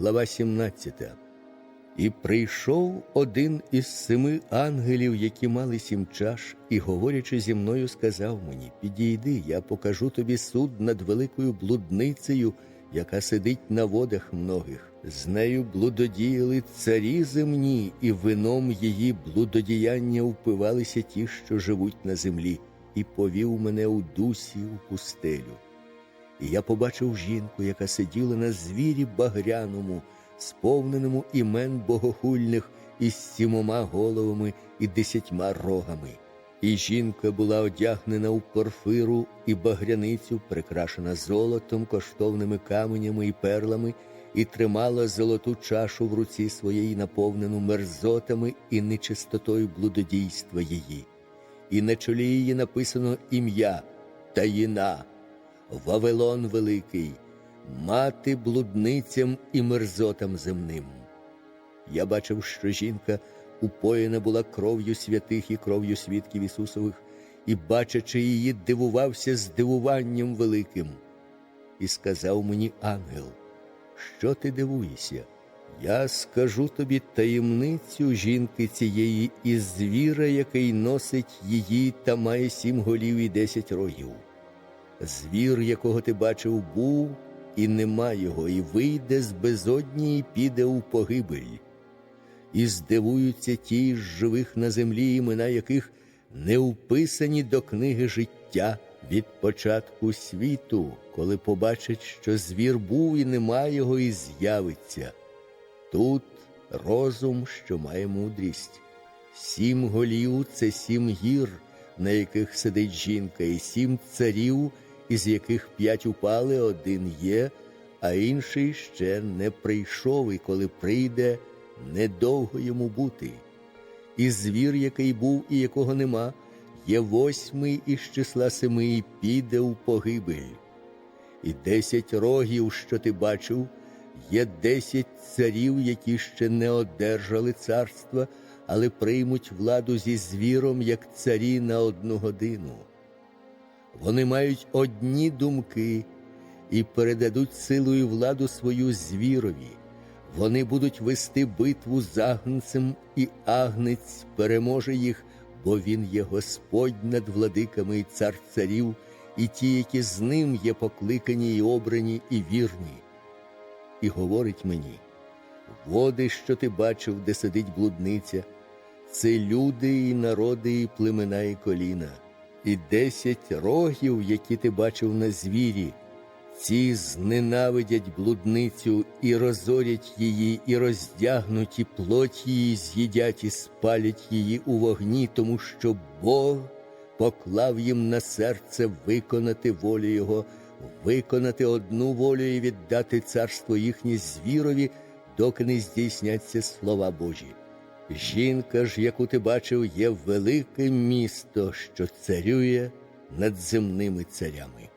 глава 17. І прийшов один із семи ангелів, які мали сім чаш, і, говорячи зі мною, сказав мені: Підійди, я покажу тобі суд над великою блудницею, яка сидить на водах многих. З нею блудодіяли царі земні, і вином її блудодіяння впивалися ті, що живуть на землі, і повів мене у дусі у пустелю. І я побачив жінку, яка сиділа на звірі багряному, сповненому імен богохульних із сімома головами і десятьма рогами. І жінка була одягнена у порфиру і багряницю, прикрашена золотом, коштовними каменями і перлами, і тримала золоту чашу в руці своєї, наповнену мерзотами і нечистотою блудодійства її. І на чолі її написано ім'я Таїна. Вавилон Великий, мати блудницям і мерзотам земним. Я бачив, що жінка упоєна була кров'ю святих і кров'ю свідків Ісусових, і, бачачи її, дивувався здивуванням великим. І сказав мені ангел, що ти дивуєшся? Я скажу тобі таємницю жінки цієї і звіра, який носить її та має сім голів і десять рогів. Звір, якого ти бачив, був, і нема його, і вийде з безодні, і піде у погибель. І здивуються ті з живих на землі, імена яких не вписані до книги життя від початку світу, коли побачать, що звір був і нема його, і з'явиться. Тут розум, що має мудрість. Сім голів це сім гір, на яких сидить жінка, і сім царів, із яких п'ять упали, один є, а інший ще не прийшов, і коли прийде, недовго йому бути. І звір, який був і якого нема, є восьмий із числа семи, і піде у погибель. І десять рогів, що ти бачив, є десять царів, які ще не одержали царства, але приймуть владу зі звіром, як царі на одну годину. Вони мають одні думки і передадуть силу і владу свою звірові. Вони будуть вести битву з агнцем, і агнець переможе їх, бо він є Господь над владиками і цар царів, і ті, які з ним є покликані і обрані, і вірні. І говорить мені: води, що ти бачив, де сидить блудниця, це люди і народи, і племена, і коліна, і десять рогів, які ти бачив на звірі. Ці зненавидять блудницю і розорять її, і роздягнуть, і плоть її з'їдять, і спалять її у вогні, тому що Бог поклав їм на серце виконати волю Його, виконати одну волю і віддати царство їхнє звірові, доки не здійсняться слова Божі. Жінка ж, яку ти бачив, є велике місто, що царює над земними царями.